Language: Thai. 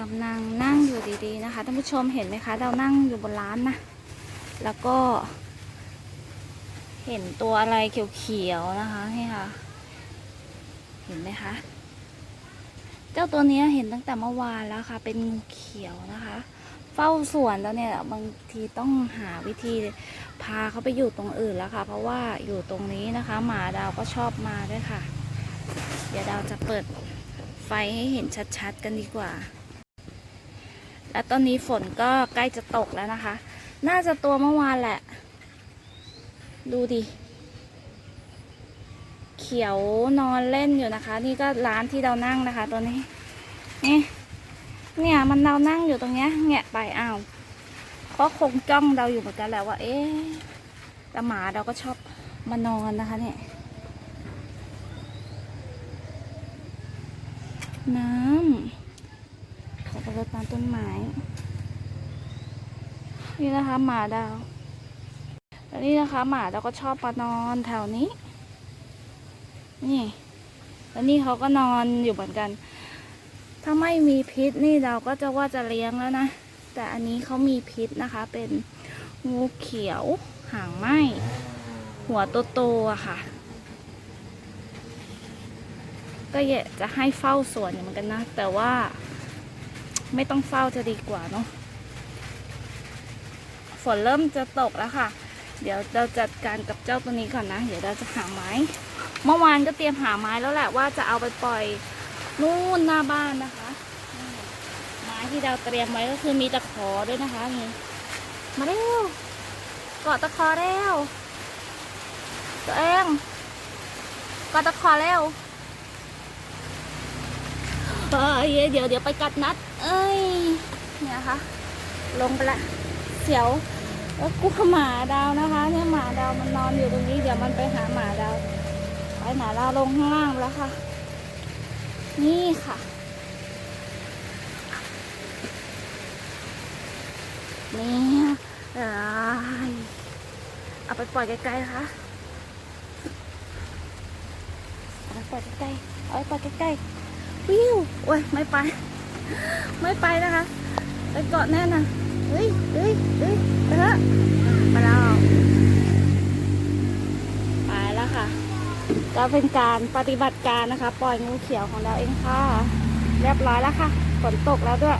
กำลังนั่งอยู่ดีๆนะคะท่านผู้ชมเห็นไหมคะ เรานั่งอยู่บนร้านนะ แล้วก็ เห็นตัวอะไรเขียวๆนะคะนี่ค่ะ เห็นไหมคะ เจ้าตัวนี้เห็นตั้งแต่เมื่อวานแล้วค่ะ เป็นงูเขียวนะคะ เฝ้าสวนแล้วเนี่ยบางทีต้องหาวิธีพาเขาไปอยู่ตรงอื่นแล้วค่ะ เพราะว่าอยู่ตรงนี้นะคะ หมาดาวก็ชอบมาด้วยค่ะ เดี๋ยวดาวจะเปิดไฟให้เห็นชัดๆกันดีกว่า และตอนนี้ฝนก็ใกล้จะตกแล้วนะคะ น่าจะตัวเมื่อวานแหละ ดูดิ เขียวนอนเล่นอยู่นะคะ นี่ก็ร้านที่เรานั่งนะคะตัวนี้ นี่ เนี่ยมันเรานั่งอยู่ตรงเนี้ยแงะไปอ้าวก็คงจ้องเราอยู่เหมือนกันแหละว่า เอ๊ะแต่หมาเราก็ชอบมานอนนะคะเนี่ยน้ำ รดน้ำต้นไม้ นี่นะคะหมาดาวแล้วนี่นะคะ หมาเราก็ชอบมานอนแถวนี้ นี่ แล้วนี่เขาก็นอนอยู่เหมือนกัน ถ้าไม่มีพิษนี่เราก็จะว่าจะเลี้ยงแล้วนะ แต่อันนี้เขามีพิษนะคะ เป็นงูเขียวหางไหมหัวโตๆอะค่ะ ก็อยากจะให้เฝ้าสวนเหมือนกันนะ แต่ว่า ไม่ต้องเฝ้าจะดีกว่าเนาะฝนเริ่มจะตกแล้วค่ะ เดี๋ยวเราจัดการกับเจ้าตัวนี้ก่อนนะ เดี๋ยวเราจะหาไม้ เมื่อวานก็เตรียมหาไม้แล้วแหละว่าจะเอาไปปล่อยนู่นหน้าบ้านนะคะ ไม้ที่เราเตรียมไว้ก็คือมีตะขอด้วยนะคะนี่มาเร็วเกาะตะขอเร็วตัวเองเกาะตะขอเร็ว เอ้ยเดี๋ยวเดี๋ยวไปกัดนัด เอ้ย เนี่ยค่ะ ลงไปละ เสียวแล้วกูหมาดาวนะคะ เนี่ยหมาดาวมันนอนอยู่ตรงนี้ เดี๋ยวมันไปหาหมาดาวไปหมาดาวลงข้างล่างแล้วค่ะ นี่ค่ะ นี่เอ้ยเอาไปปล่อยไกลๆนะคะเอาไปปล่อยใกล้ๆเอาไปปล่อยใกล้ๆ วิวโอ้ยไม่ไป ไม่ไปนะคะ ไปเกาะแน่นนะเฮ้ยเฮ้ยเฮ้ยไปละไปแล้วไปแล้วค่ะ ก็เป็นการปฏิบัติการนะคะ ปล่อยงูเขียวของเราเองค่ะ เรียบร้อยแล้วค่ะ ฝนตกแล้วด้วย